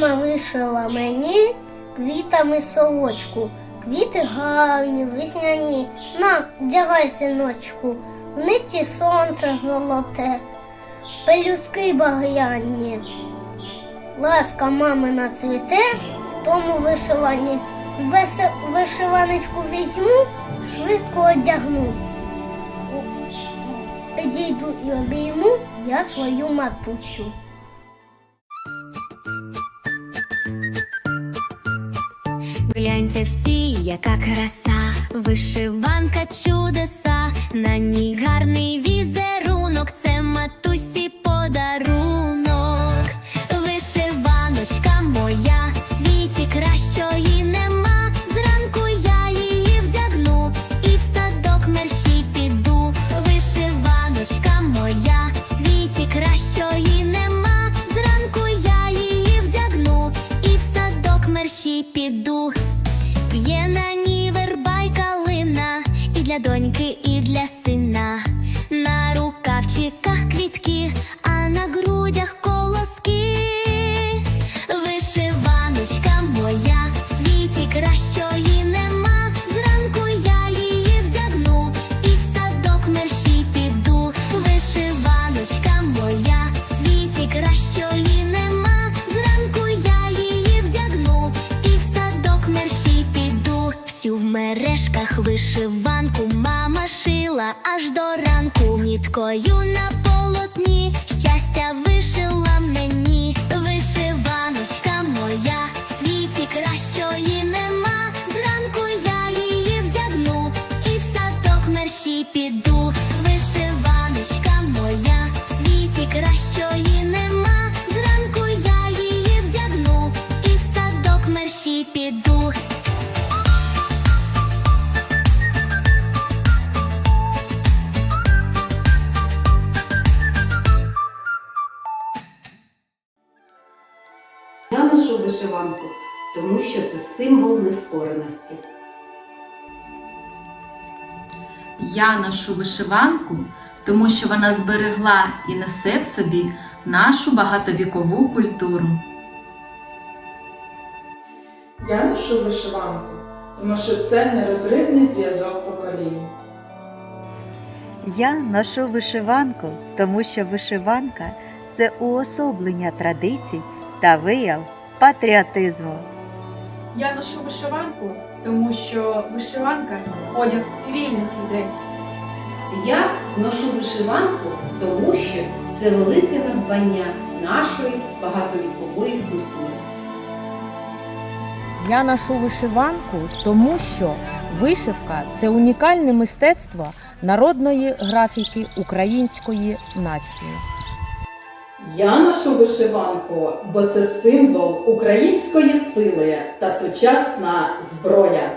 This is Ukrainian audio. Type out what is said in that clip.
Мама вишила мені квітами сорочку. Квіти гарні, весняні. На, вдягай, синочку. В ниті сонце золоте, пелюски багряні. Ласка мамина цвіте в тому вишиванні. Весе- Вишиваночку візьму, швидко одягнусь. Підійду і обійму я свою матусю. Гляньте всі, яка краса, вишиванка чудеса, на ній гарний візерунок, доньки, і для сина. На рукавчиках квітки, а на грудях колоски. Вишиваночка моя, світі кращої вишиванку мама шила аж до ранку. Ніткою на полотні щастя вишила мені. Вишиваночка моя, в світі кращої нема. Зранку я її вдягну і в садок мерщій піду. Вишиваночка моя, в світі кращої нема. Зранку я її вдягну і в садок мерщій піду. Ношу вишиванку, тому що це символ нескореності. Я ношу вишиванку, тому що вона зберегла і несе в собі нашу багатовікову культуру. Я ношу вишиванку, тому що це нерозривний зв'язок поколінь. Я ношу вишиванку, тому що вишиванка це уособлення традицій та вияв патріотизму. Я ношу вишиванку, тому що вишиванка одяг вільних людей. Я ношу вишиванку, тому що це велике надбання нашої багатовікової культури. Я ношу вишиванку, тому що вишивка це унікальне мистецтво народної графіки української нації. Я ношу вишиванку, бо це символ української сили та сучасна зброя.